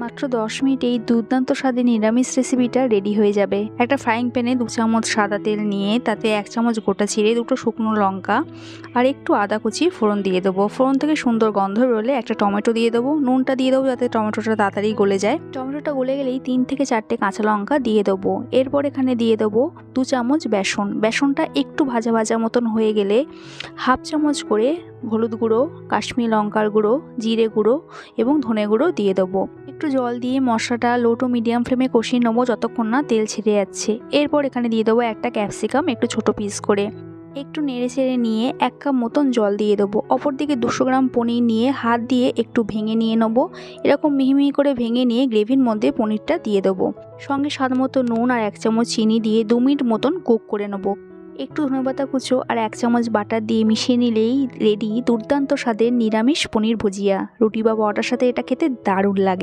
মাত্র দশ মিনিটে এই দুর্দান্ত স্বাদে নিরামিষ রেসিপিটা রেডি হয়ে যাবে। একটা ফ্রাইং প্যানে দু চামচ সাদা তেল নিয়ে তাতে এক চামচ গোটা চিড়ে দুটো শুকনো লঙ্কা আর একটু আদা কুচি ফোড়ন দিয়ে দেবো। ফোড়ন থেকে সুন্দর গন্ধ বেরোলে একটা টমেটো দিয়ে দেবো। নুনটা দিয়ে দেবো যাতে টমেটোটা তাড়াতাড়ি গলে যায়। টমেটোটা গলে গেলেই তিন থেকে চারটে কাঁচা লঙ্কা দিয়ে দেবো। এরপর এখানে দিয়ে দেবো দু চামচ বেসন। বেসনটা একটু ভাজা ভাজা মতন হয়ে গেলে হাফ চামচ করে হলুদ গুঁড়ো, কাশ্মীর লঙ্কার গুঁড়ো, জিরে গুঁড়ো এবং ধনে গুঁড়ো দিয়ে দেবো। একটু জল দিয়ে মশলাটা লো টু মিডিয়াম ফ্লেমে কষিয়ে নেব যতক্ষণ না তেল ছেড়ে যাচ্ছে। এরপর এখানে দিয়ে দেবো একটা ক্যাপসিকাম একটু ছোট পিস করে। একটু নেড়ে চেড়ে নিয়ে এক কাপ মতন জল দিয়ে দেবো। অপরদিকে দুশো গ্রাম পনির নিয়ে হাত দিয়ে একটু ভেঙে নিয়ে নেব। এরকম মিহি মিহি করে ভেঙে নিয়ে গ্রেভির মধ্যে পনিরটা দিয়ে দেবো। সঙ্গে স্বাদ মতো নুন আর এক চামচ চিনি দিয়ে দু মিনিট মতন কুক করে নেব। একটু ধনেপাতা কুচো আর এক চামচ বাটার দিয়ে মিশিয়ে নিলেই রেডি দুর্দান্ত স্বাদের নিরামিষ পনির ভুজিয়া। রুটি বা পরোটার সাথে এটা খেতে দারুণ লাগে।